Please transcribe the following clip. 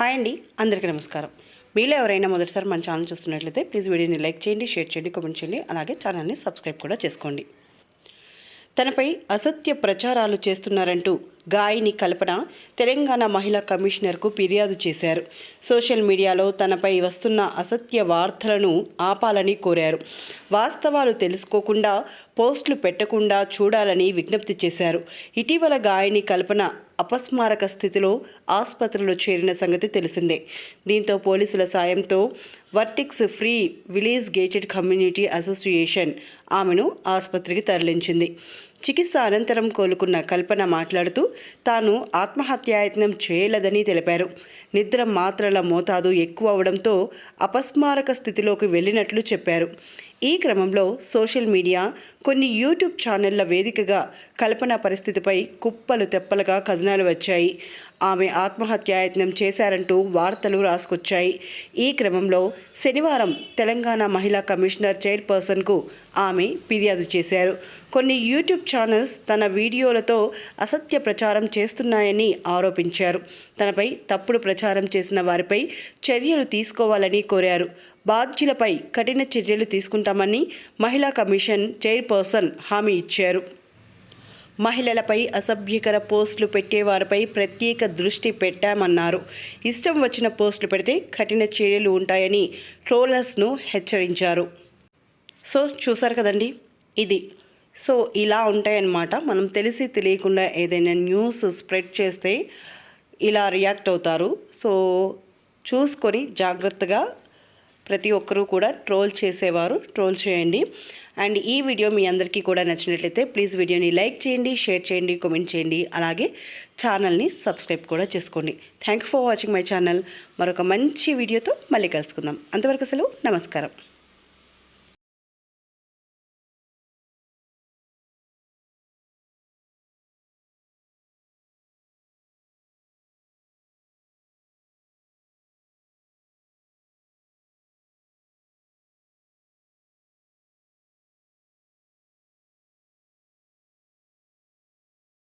Hi అండి అందరికీ నమస్కారం. మీలో ఎవరైనా మొదటిసారి మన ఛానల్ చూస్తున్నట్లయితే ప్లీజ్ వీడియోని లైక్ చేయండి షేర్ చేయండి కామెంట్ చేయండి అలాగే ఛానల్ని సబ్స్క్రైబ్ కూడా చేసుకోండి. తనపై అసత్య ప్రచారాలు చేస్తున్నారంటూ గాయని కల్పన తెలంగాణ మహిళా కమిషనర్కు ఫిర్యాదు చేశారు. సోషల్ మీడియాలో తనపై వస్తున్న అసత్య వార్తలను ఆపాలని కోరారు. వాస్తవాలు తెలుసుకోకుండా పోస్టులు పెట్టకుండా చూడాలని విజ్ఞప్తి చేశారు. ఇటీవల గాయని కల్పన అపస్మారక స్థితిలో ఆసుపత్రిలో చేరిన సంగతి తెలిసిందే. దీంతో పోలీసుల సాయంతో Vertex free village gated community association ఆమెను ఆసుపత్రికి తరలించింది. చికిత్స అనంతరం కోలుకున్న కల్పన మాట్లాడుతూ తాను ఆత్మహత్యాయత్నం చేయలేదని తెలిపారు. నిద్ర మాత్రల మోతాదు ఎక్కువ అవడంతో అపస్మారక స్థితిలోకి వెళ్ళినట్లు చెప్పారు. ఈ క్రమంలో సోషల్ మీడియా కొన్ని యూట్యూబ్ ఛానళ్ళ వేదికగా కల్పన పరిస్థితిపై కుప్పలు తెప్పలుగా కథనాలు వచ్చాయి. ఆమె ఆత్మహత్యాయత్నం చేశారంటూ వార్తలు రాసుకొచ్చాయి. ఈ క్రమంలో శనివారం తెలంగాణ మహిళా కమిషనర్ చైర్పర్సన్కు ఆమె ఫిర్యాదు చేశారు. కొన్ని యూట్యూబ్ ఛానల్స్ తన వీడియోలతో అసత్య ప్రచారం చేస్తున్నాయని ఆరోపించారు. తనపై తప్పుడు ప్రచారం చేసిన వారిపై చర్యలు తీసుకోవాలని కోరారు. బాధ్యులపై కఠిన చర్యలు తీసుకుంటామని మహిళా కమిషన్ చైర్పర్సన్ హామీ ఇచ్చారు. మహిళలపై అసభ్యకర పోస్టులు పెట్టేవారిపై ప్రత్యేక దృష్టి పెట్టామన్నారు. ఇష్టం వచ్చిన పోస్టులు పెడితే కఠిన చర్యలు ఉంటాయని ట్రోలర్స్ను హెచ్చరించారు. సో చూసారు కదండి? ఇది. సో ఇలా ఉంటాయన్నమాట. మనం తెలిసి తెలియకుండా ఏదైనా న్యూస్ స్ప్రెడ్ చేస్తే ఇలా రియాక్ట్ అవుతారు. సో చూసుకొని జాగ్రత్తగా ప్రతి ఒక్కరూ కూడా ట్రోల్ చేసేవారు. ట్రోల్ చేయండి. అండ్ ఈ వీడియో మీ అందరికీ కూడా నచ్చినట్లయితే ప్లీజ్ వీడియోని లైక్ చేయండి షేర్ చేయండి కామెంట్ చేయండి. అలాగే ఛానల్ని సబ్స్క్రైబ్ కూడా చేసుకోండి. Thank you for watching my channel. మరొక మంచి వీడియోతో మళ్ళీ కలుసుకుందాం. అంతవరకు అసలు నమస్కారం.